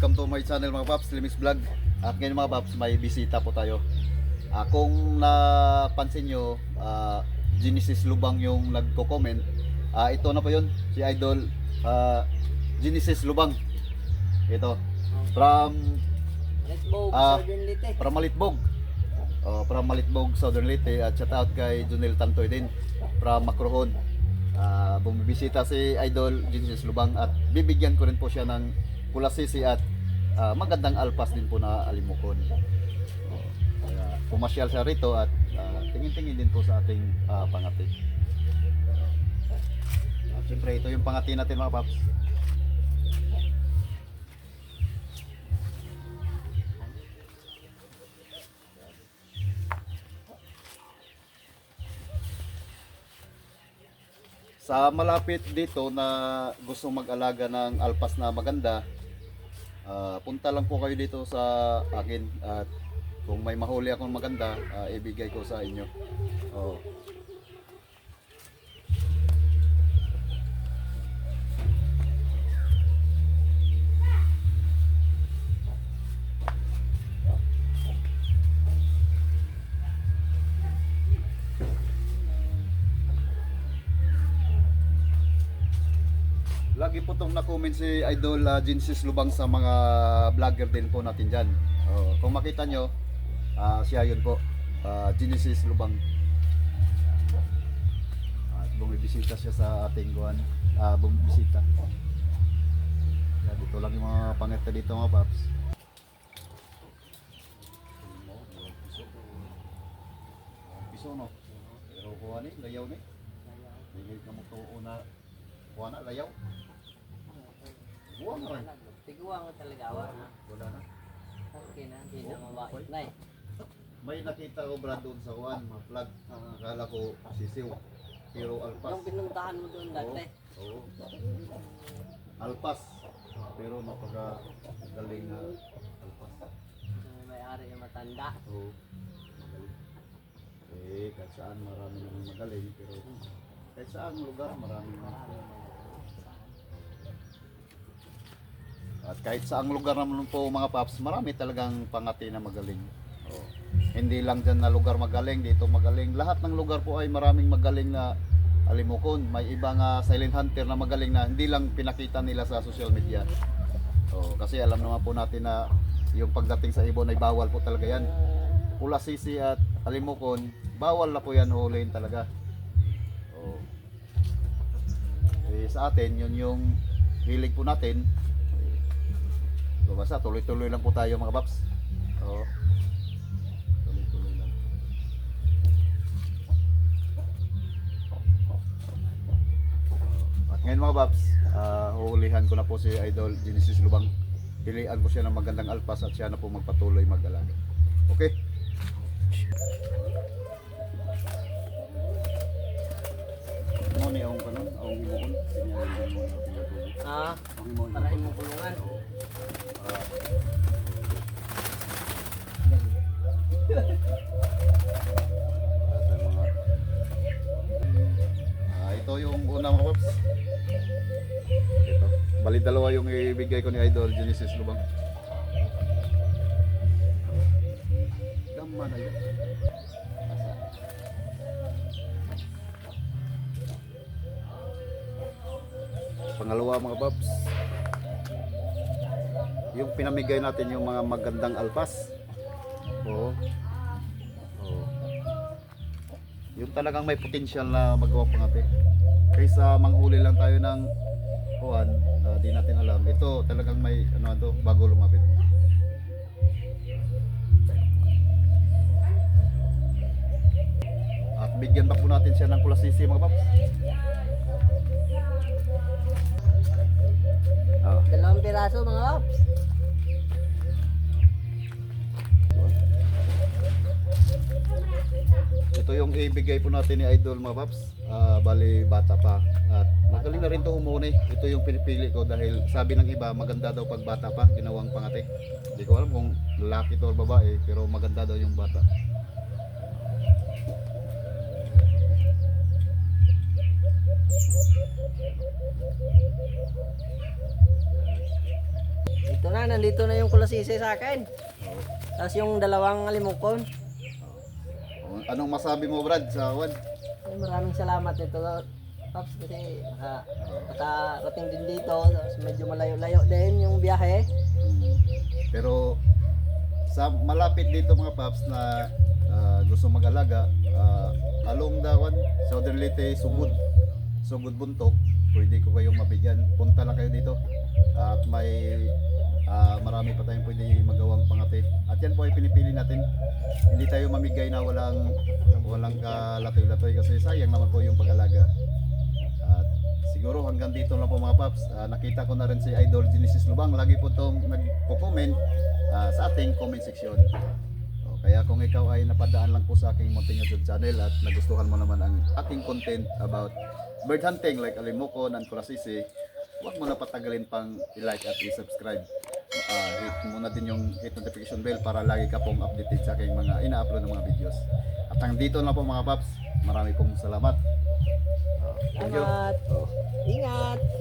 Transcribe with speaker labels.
Speaker 1: welcome to my channel mga paps, Limis Vlog. At ngayon mga paps, may bisita po tayo. Ah, kung napansin nyo, ah, Genesis Lubang yung nagko-comment. Ah, ito na po yun, si Idol ah, Genesis Lubang. Ito, from
Speaker 2: Lite.
Speaker 1: from Malitbog. Oh, from Malitbog, Southern Leyte at shout out kay Junel Tantoy din from Macrohon. Ah, bumibisita si Idol Genesis Lubang at bibigyan ko rin po siya ng kulasisi at ah, magandang alpas din po na alimukon. Oh, kaya pumasyal siya rito at ah, tingin-tingin din po sa ating ah, pangati. At siyempre ito yung pangati natin mga paps. Sa malapit dito na gustong mag-alaga ng alpas na maganda, ah, punta lang po kayo dito sa akin at kung may mahuli akong maganda, ah, ibigay ko sa inyo. Oh. Lagi po itong na-comment si Idol uh, Genesis Lubang sa mga vlogger din po natin dyan. Oh, kung makita nyo, ah, siya yun po, ah, Genesis Lubang. At bumibisita siya sa ating guwan, ah, bumibisita. Yan, dito lang yung mga pangita dito mga paps. Piso no? Pero kuha ni, layaw ni. Hindi ka mo tuo na kuha na, layaw. Buwan na rin.
Speaker 2: Tiguwa ko talaga awa na.
Speaker 1: Wala na.
Speaker 2: Okay na, hindi na mabait na eh.
Speaker 1: May nakita ko brad doon sa kuan, mga flag. Akala ko sisiw. Pero alpas.
Speaker 2: Yung pinuntahan mo doon dati.
Speaker 1: Oo. Alpas. Pero napaka galing na alpas.
Speaker 2: May-ari yung matanda.
Speaker 1: Oo. Eh, kahit saan marami naman magaling. Pero kahit saan lugar marami naman. At kahit saang lugar naman po mga paps, marami talagang pangati na magaling. Oo. Hindi lang dyan na lugar magaling, dito magaling. Lahat ng lugar po ay maraming magaling na alimukon. May ibang ah, silent hunter na magaling na hindi lang pinakita nila sa social media. Oo, kasi alam naman po natin na yung pagdating sa ibon ay bawal po talaga yan. Pula sisi at alimukon, bawal na po yan huliin talaga. Oo. Eh, sa atin, yun yung hilig po natin. Basta tuloy-tuloy lang po tayo mga paps. Oo. Tuloy-tuloy lang. At ngayon mga paps, ah, huhulihan ko na po si Idol Genesis Lubang. Pilian ko siya ng magandang alpas at siya na po magpatuloy mag-alaga. Okay? Ni ang kanon? Na pinatuloy.
Speaker 2: Ah, para mo kulungan.
Speaker 1: Ah, ito yung unang rops. Ito. Bali dalawa yung ibigay ko ni Idol Genesis Lubang. Gama na yun. Pangalawa mga paps. Yung pinamigay natin yung mga magandang alpas. Oo. Oo. Yung talagang may potential na magawa pangati. Kaysa manghuli lang tayo ng kuhan, ah, di natin alam. Ito talagang may ano to bago lumapit. At bigyan pa po natin siya ng kulasisi mga paps. Ah,
Speaker 2: Dalawang piraso mga ops.
Speaker 1: ito yung ibigay po natin ni Idol mga paps. Ah, bali bata pa. At magaling na rin to umuni. Ito yung pinipili ko dahil sabi ng iba maganda daw pag bata pa, ginawang pangati. Hindi ko alam kung lalaki to o babae, pero maganda daw yung bata.
Speaker 2: Ito na, nandito na yung kulasisi sa akin. Tapos yung dalawang alimukon.
Speaker 1: Oh, Anong masabi mo Brad sa Juan?
Speaker 2: Ay, maraming salamat nito, Paps, kasi naka, nakarating din dito. Tapos medyo malayo-layo din yung biyahe.
Speaker 1: Mm. Pero sa malapit dito mga paps na ah, gusto mag-alaga, ah, along dawan, Southern Leyte, Sugod, Sugod Buntok, pwede ko kayong mabigyan. Punta lang kayo dito. At may ah, marami pa tayong pwede magawang pangati. At yan po ay pinipili natin. Hindi tayo mamigay na walang walang kalatoy-latoy kasi sayang naman po yung pag-alaga. At siguro hanggang dito lang po mga paps. Ah, nakita ko na rin si Idol Genesis Lubang. Lagi po itong nagpo-comment ah, sa ating comment section. Kaya kung ikaw ay napadaan lang po sa aking Mountain YouTube channel at nagustuhan mo naman ang ating content about bird hunting like Alimokon and Kulasisi, huwag mo na patagalin pang i-like at i-subscribe. Ah, hit mo na din yung hit notification bell para lagi ka pong updated sa aking mga ina-upload ng mga videos. At hanggang dito na po mga paps. Marami pong salamat. Ah, thank you.
Speaker 2: Salamat.